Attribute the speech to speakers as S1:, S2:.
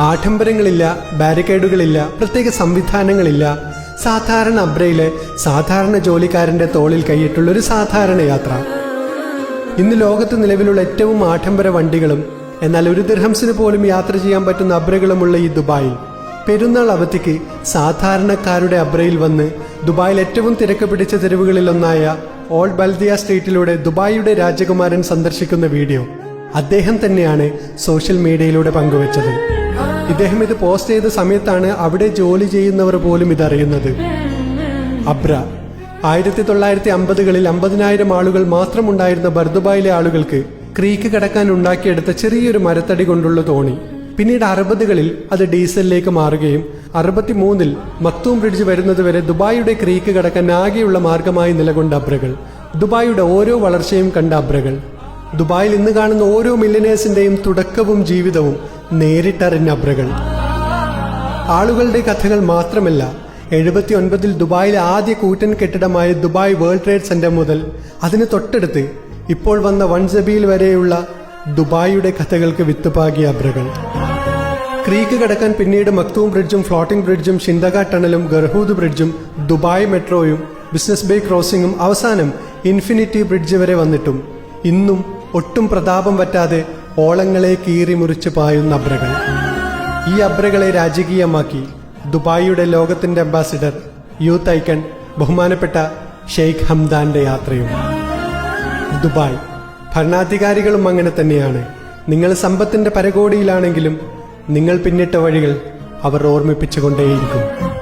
S1: ആഡംബരങ്ങളില്ല ബാരിക്കേഡുകളില്ല പ്രത്യേക സംവിധാനങ്ങളില്ല. സാധാരണ അബ്രയിലെ സാധാരണ ജോലിക്കാരന്റെ തോളിൽ കൈയിട്ടുള്ള ഒരു സാധാരണ യാത്ര. ഇന്ന് ലോകത്ത് നിലവിലുള്ള ഏറ്റവും ആഡംബര വണ്ടികളും എന്നാൽ ഒരു ദിർഹംസിന് പോലും യാത്ര ചെയ്യാൻ പറ്റുന്ന അബ്രകളുമുള്ള ഈ ദുബായിൽ. പെരുന്നാൾ അവധിക്ക് സാധാരണക്കാരുടെ അബ്രയിൽ വന്ന് ദുബായിൽ ഏറ്റവും തിരക്ക് പിടിച്ച തെരുവുകളിലൊന്നായ ഓൾഡ് ബൽദിയ സ്ട്രീറ്റിലൂടെ ദുബായിയുടെ രാജകുമാരൻ സന്ദർശിക്കുന്ന വീഡിയോ അദ്ദേഹം തന്നെയാണ് സോഷ്യൽ മീഡിയയിലൂടെ പങ്കുവച്ചത്. ഇദ്ദേഹം ഇത് പോസ്റ്റ് ചെയ്ത സമയത്താണ് അവിടെ ജോലി ചെയ്യുന്നവർ പോലും ഇതറിയുന്നത്. അബ്ര. ആയിരത്തി തൊള്ളായിരത്തി അമ്പതുകളിൽ അമ്പതിനായിരം ആളുകൾ മാത്രമുണ്ടായിരുന്ന ബർദുബായിലെ ആളുകൾക്ക് ക്രീക്ക് കടക്കാൻ ഉണ്ടാക്കിയെടുത്ത ചെറിയൊരു മരത്തടി കൊണ്ടുള്ള തോണി. പിന്നീട് അറുപതുകളിൽ അത് ഡീസലിലേക്ക് മാറുകയും അറുപത്തിമൂന്നിൽ മക്തൂം ബ്രിഡ്ജ് വരുന്നതുവരെ ദുബായിയുടെ ക്രീക്ക് കടക്കാൻ ആകെയുള്ള മാർഗമായി നിലകൊണ്ട അബ്രകൾ. ദുബായിയുടെ ഓരോ വളർച്ചയും കണ്ട അബ്രകൾ. ദുബായിൽ ഇന്ന് കാണുന്ന ഓരോ മില്ലിനേഴ്സിന്റെയും തുടക്കവും ജീവിതവും നേരിട്ടറിഞ്ഞ അബ്രകൾ. ആളുകളുടെ കഥകൾ മാത്രമല്ല എഴുപത്തി ഒൻപതിൽ ദുബായിലെ ആദ്യ കൂറ്റൻ കെട്ടിടമായ ദുബായ് വേൾഡ് ട്രേഡ് സെന്റർ മുതൽ അതിന് തൊട്ടടുത്ത് ഇപ്പോൾ വന്ന വൺ വൺസബിയിൽ വരെയുള്ള ദുബായിയുടെ കഥകൾക്ക് വിത്തുപാകിയ അബ്രകൾ. ക്രീക്ക് കടക്കാൻ പിന്നീട് മക്തൂം ബ്രിഡ്ജും ഫ്ലോട്ടിംഗ് ബ്രിഡ്ജും ഷിന്തക ടണലും ഗർഹൂദ് ബ്രിഡ്ജും ദുബായ് മെട്രോയും ബിസിനസ് ബേ ക്രോസിംഗും അവസാനം ഇൻഫിനിറ്റി ബ്രിഡ്ജ് വരെ വന്നിട്ടും ഇന്നും ഒട്ടും പ്രതാപം പറ്റാതെ ഓളങ്ങളെ കീറി മുറിച്ച് പായുന്ന അബ്രകൾ. ഈ അബ്രകളെ രാജകീയമാക്കി ദുബായിയുടെ ലോകത്തിന്റെ അംബാസിഡർ യൂത്ത് ഐക്കൺ ബഹുമാനപ്പെട്ട ഷെയ്ഖ് ഹംദാന്റെ യാത്രയും. ദുബായ് ഭരണാധികാരികളും അങ്ങനെ തന്നെയാണ്. നിങ്ങൾ സമ്പത്തിന്റെ പരകോടിയിലാണെങ്കിലും നിങ്ങൾ പിന്നിട്ട വഴികൾ അവർ ഓർമ്മിപ്പിച്ചുകൊണ്ടേയിരിക്കും.